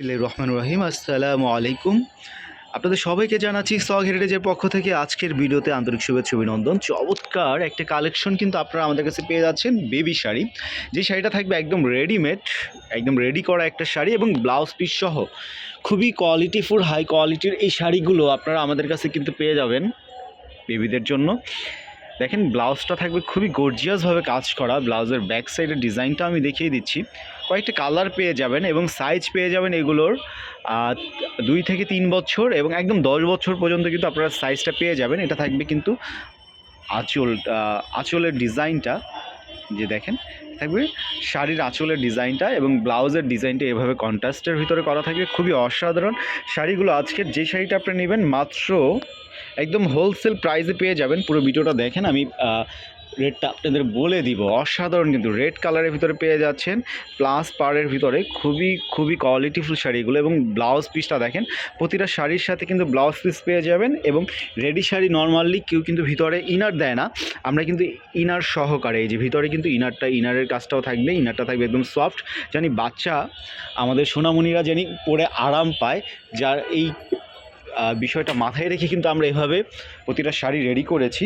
রহমান রহিম। আসসালামু আলাইকুম আপনাদের সবাইকে জানাচ্ছি সগ হেরিটেজের পক্ষ থেকে আজকের ভিডিওতে আন্তরিক শুভেচ্ছা অভিনন্দন। চমৎকার একটা কালেকশন কিন্তু আপনারা আমাদের কাছে পেয়ে যাচ্ছেন বেবি শাড়ি। যে শাড়িটা থাকবে একদম রেডিমেড একদম রেডি করা একটা শাড়ি এবং ব্লাউজ পিস সহ। খুবই কোয়ালিটিফুল হাই কোয়ালিটির এই শাড়িগুলো আপনারা আমাদের কাছে কিন্তু পেয়ে যাবেন বেবিদের জন্য। দেখেন, ব্লাউজটা থাকবে খুবই গর্জিয়াসভাবে কাজ করা। ব্লাউজের ব্যাক সাইডের ডিজাইনটা আমি দেখিয়ে দিচ্ছি। কয়েকটা কালার পেয়ে যাবেন এবং সাইজ পেয়ে যাবেন এগুলোর দুই থেকে তিন বছর এবং একদম দশ বছর পর্যন্ত কিন্তু আপনারা সাইজটা পেয়ে যাবেন। এটা থাকবে কিন্তু আঁচল আঁচলের ডিজাইনটা। যে দেখেন, থাকবে শাড়ির আঁচলের ডিজাইনটা এবং ব্লাউজের ডিজাইনটা এভাবে কন্ট্রাস্টের ভিতরে করা থাকবে। খুবই অসাধারণ শাড়িগুলো আজকের যে শাড়িটা আপনি নেবেন মাত্র একদম হোলসেল প্রাইসে পেয়ে যাবেন। পুরো ভিডিওটা দেখেন, আমি রেটটা আপনাদের বলে দিব। অসাধারণ কিন্তু রেড কালারের ভিতরে পেয়ে যাচ্ছেন প্লাস পাড়ের ভিতরে খুবই খুবই কোয়ালিটিফুল শাড়িগুলো এবং ব্লাউজ পিসটা দেখেন, প্রতিটা শাড়ির সাথে কিন্তু ব্লাউজ পিস পেয়ে যাবেন এবং রেডি শাড়ি নর্মালি কেউ কিন্তু ভিতরে ইনার দেয় না। আমরা কিন্তু ইনার সহকারে, এই যে ভিতরে কিন্তু ইনারটা ইনারের কাজটাও থাকবে ইনারটা থাকবে একদম সফট জানি বাচ্চা আমাদের সোনামণিরা জানি পরে আরাম পায়, যার এই বিষয়টা মাথায় রেখে কিন্তু আমরা এভাবে প্রতিটা শাড়ি রেডি করেছি।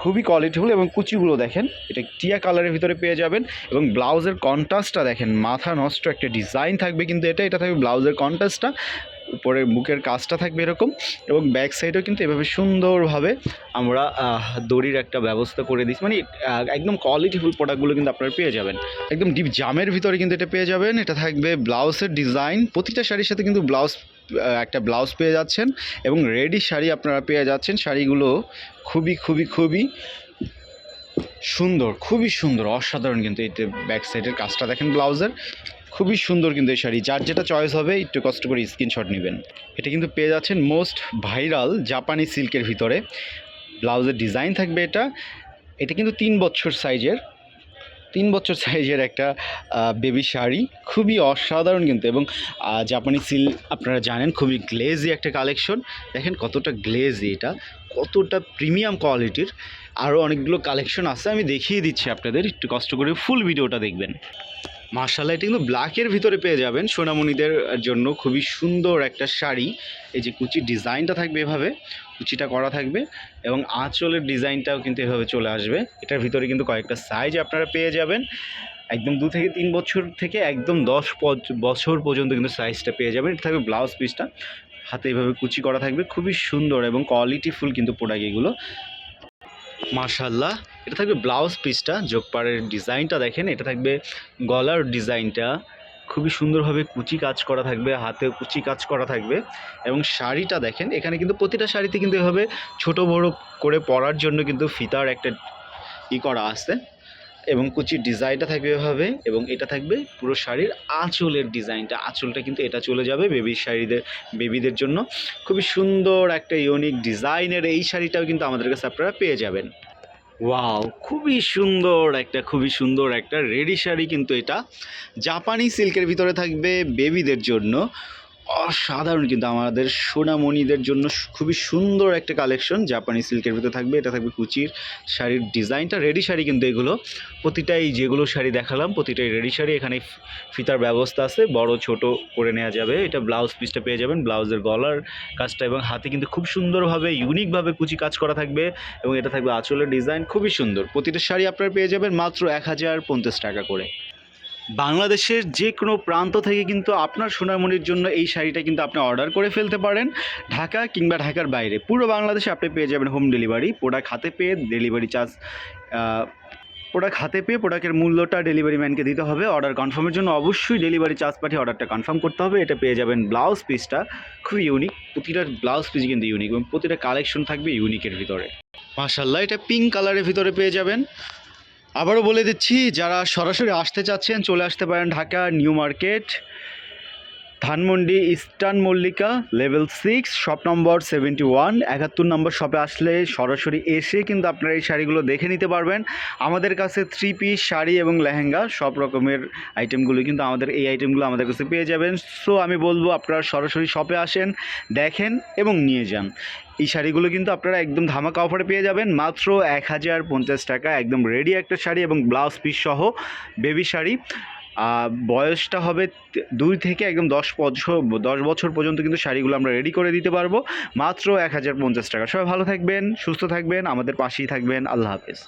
খুবই কোয়ালিটিফুল এবং কুচিগুলো দেখেন, এটা টিয়া কালারের ভিতরে পেয়ে যাবেন এবং ব্লাউজের কন্ট্রাস্টটা দেখেন, মাথা নষ্ট একটা ডিজাইন থাকবে কিন্তু এটা এটা থাকবে ব্লাউজের কন্ট্রাস্টটা উপরে বুকের কাজটা থাকবে এরকম এবং ব্যাক সাইডেও কিন্তু এভাবে সুন্দরভাবে আমরা দড়ির একটা ব্যবস্থা করে দিচ্ছি মানে একদম কোয়ালিটিফুল প্রোডাক্টগুলো কিন্তু আপনারা পেয়ে যাবেন। একদম ডিপ জামের ভিতরে কিন্তু এটা পেয়ে যাবেন, এটা থাকবে ব্লাউজের ডিজাইন প্রতিটা শাড়ির সাথে কিন্তু ব্লাউজ একটা ব্লাউজ পেয়ে যাচ্ছেন এবং রেডি শাড়ি আপনারা পেয়ে যাচ্ছেন। শাড়িগুলো খুবই খুবই খুবই সুন্দর খুবই সুন্দর, অসাধারণ কিন্তু এই ব্যাক সাইডের কাজটা দেখেন ব্লাউজের। খুবই সুন্দর কিন্তু এই শাড়ি। যার যেটা চয়েস হবে, একটু কষ্ট করে স্ক্রিনশট নেবেন। এটা কিন্তু পেয়ে যাচ্ছেন মোস্ট ভাইরাল জাপানি সিল্কের ভিতরে। ব্লাউজের ডিজাইন থাকবে এটা। এটা কিন্তু তিন বছর সাইজের তিন বছর সাইজের একটা বেবি শাড়ি। খুবই অসাধারণ কিন্তু এবং জাপানি সিল আপনারা জানেন, খুবই গ্লেজি একটা কালেকশন দেখেন কতটা গ্লেজি এটা, কতটা প্রিমিয়াম কোয়ালিটির আরও অনেকগুলো কালেকশন আছে, আমি দেখিয়ে দিচ্ছি আপনাদের, একটু কষ্ট করে ফুল ভিডিওটা দেখবেন। মার্শাল্লাহ এটা কিন্তু ব্ল্যাকের ভিতরে পেয়ে যাবেন, সোনামণিদের জন্য খুবই সুন্দর একটা শাড়ি। এই যে কুচির ডিজাইনটা থাকবে এভাবে। কুচিটা করা থাকবে এবং আঁচলের ডিজাইনটাও কিন্তু এভাবে চলে আসবে। এটার ভিতরে কিন্তু কয়েকটা সাইজ আপনারা পেয়ে যাবেন। একদম দু থেকে তিন বছর থেকে একদম দশ বছর পর্যন্ত কিন্তু সাইজটা পেয়ে যাবেন। এটা থাকবে ব্লাউজ পিসটা হাতে এভাবে কুচি করা থাকবে। খুবই সুন্দর এবং কোয়ালিটিফুল কিন্তু প্রোডাক্ট এগুলো। মার্শাল্লাহ এটা থাকবে ব্লাউজ পিসটা যোগপাড়ের ডিজাইনটা দেখেন। এটা থাকবে গলার ডিজাইনটা খুবই সুন্দরভাবে কুচি কাজ করা থাকবে, হাতে কুচি কাজ করা থাকবে এবং শাড়িটা দেখেন, এখানে কিন্তু প্রতিটা শাড়িতে কিন্তু এভাবে ছোট বড় করে পরার জন্য কিন্তু ফিতার একটা ই করা আছে এবং কুচির ডিজাইনটা থাকবে এভাবে এবং এটা থাকবে পুরো শাড়ির আঁচলের ডিজাইনটা। আঁচলটা কিন্তু এটা চলে যাবে বেবি শাড়িদের, বেবিদের জন্য। খুবই সুন্দর একটা, ইউনিক ডিজাইনের এই শাড়িটাও কিন্তু আমাদের কাছে আপনারা পেয়ে যাবেন। ওয়াও খুবই সুন্দর একটা, খুবই সুন্দর একটা রেডি শাড়ি কিন্তু এটা। জাপানি সিল্কের ভিতরে থাকবে বেবিদের জন্য। অসাধারণ কিন্তু আমাদের সোনামণিদের জন্য খুবই সুন্দর একটা কালেকশন জাপানি সিল্কের ভিতরে থাকবে, এটা থাকবে কুচির শাড়ির ডিজাইনটা রেডি শাড়ি কিন্তু এগুলো। প্রতিটাই যেগুলো শাড়ি দেখালাম, প্রতিটাই রেডি শাড়ি, এখানে ফিতার ব্যবস্থা আছে, বড়, ছোট করে নেওয়া যাবে, এটা ব্লাউজ পিসটা পেয়ে যাবেন ব্লাউজের গলার কাজটা এবং হাতে কিন্তু খুব সুন্দরভাবে ইউনিকভাবে কুচি কাজ করা থাকবে এবং এটা থাকবে আঁচলের ডিজাইন খুবই সুন্দর। প্রতিটা শাড়ি আপনারা পেয়ে যাবেন মাত্র এক হাজার পঞ্চাশ টাকা করে। বাংলাদেশের যে কোনো প্রান্ত থেকে কিন্তু আপনার সোনামণির জন্য এই শাড়িটা কিন্তু আপনি অর্ডার করে ফেলতে পারেন, ঢাকা কিংবা ঢাকার বাইরে। পুরো বাংলাদেশে আপনি পেয়ে যাবেন হোম ডেলিভারি প্রোডাক্ট হাতে পেয়ে ডেলিভারি চার্জ প্রোডাক্ট হাতে পেয়ে প্রোডাক্টের মূল্যটা ডেলিভারি ম্যানকে দিতে হবে। অর্ডার কনফার্মের জন্য অবশ্যই ডেলিভারি চার্জ পাঠিয়ে অর্ডারটা কনফার্ম করতে হবে। এটা পেয়ে যাবেন ব্লাউজ পিসটা খুবই ইউনিক প্রতিটা ব্লাউজ পিস কিন্তু ইউনিক এবং প্রতিটা কালেকশন থাকবে ইউনিকের ভিতরে। মাশাল্লাহ এটা পিঙ্ক কালারের ভিতরে পেয়ে যাবেন। আবারও বলে দিচ্ছি যারা সরাসরি আসতে চাচ্ছেন চলে আসতে পারেন Dhaka New Market. Dhanmondi Eastern Mallika, level six, shop number seventy one. একাত্তর নম্বর শপে আসলে সরাসরি এসে কিন্তু আপনারা এই শাড়িগুলো দেখে নিতে পারবেন। আমাদের কাছে থ্রি পিস শাড়ি এবং লেহেঙ্গা, সব রকমের আইটেমগুলো কিন্তু আমাদের এই আইটেমগুলো আমাদের কাছে পেয়ে যাবেন। সো আমি বলব আপনারা সরাসরি শপে আসেন, দেখেন এবং নিয়ে যান। এই শাড়িগুলো কিন্তু আপনারা একদম ধামাকা অফারে পেয়ে যাবেন। মাত্র এক হাজার পঞ্চাশ টাকা, একদম রেডি একটা শাড়ি এবং ব্লাউজ পিস সহ বেবি শাড়ি। বয়সটা হবে দুই থেকে একদম দশ বছর দশ বছর পর্যন্ত কিন্তু শাড়িগুলো আমরা রেডি করে দিতে পারব। মাত্র এক হাজার পঞ্চাশ টাকা। সবাই ভালো থাকবেন, সুস্থ থাকবেন, আমাদের পাশেই থাকবেন। আল্লাহ হাফেজ।